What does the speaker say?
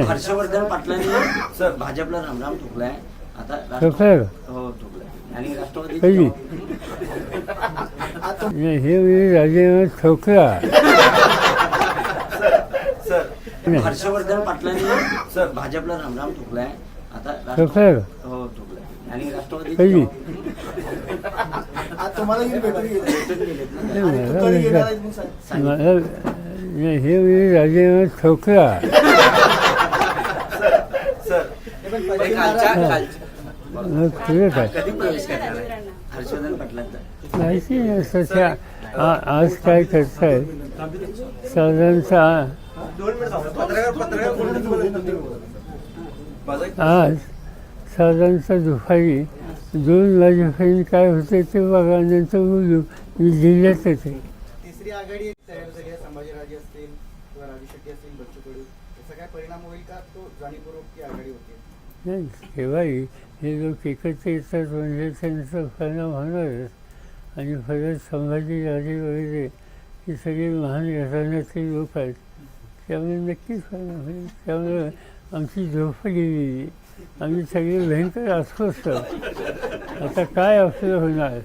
हर्षवर्धन पाटलांनी सर भाजपला रामराम ठोकलाय आता राष्ट्र- ठोकलाय का? हो ठोकलाय आणि राष्ट्रवादी कधी? नाही, हे मी राजीनामा ठोकला सर हर्षवर्धन पाटलांनी सर भाजपला रामराम ठोकलाय आता राष्ट्र-? हो ठोकलाय आणि राष्ट्रवादी? आज तुम्हाला येऊन भेटून गेले. भेटून गेलेत ना. नाही, आणि मला तुतारी येणार नाही आहेत म्हणून सांगितलं. सांगितलं. मला नाही, हे मी राजीनामा ठोकला हे कधी प्रवेश करणार आहे? हर्षवर्धन पाटलांचा. माहिती नाही सध्या आ- आज काय करताय? साधारणतः आज साधारणतः दुपारी दोन वाजेपर्यंत काय होते ते बघा नंतर बोलू. मी जिल्ह्यातच आहे तिसरी आघाडी तयार झाली आहे संभाजीराजे असतील. किंवा असतील काय परिणाम होईल का? तो जाणीवपूर्वक की आघाडी होते. नाही केव्हाही हे लोक एकत्र येतात म्हणजे त्यांचा परिणाम होणारच. आणि फरक संभाजी राजे वगैरे हे सगळे महान घराण्यातले लोक आहेत. त्यामुळे नक्कीच परिणाम होईल. त्यामुळे आमची झोप गेलेली आम्ही सगळे भयंकर अस्वस्थ आता काय असं होणार?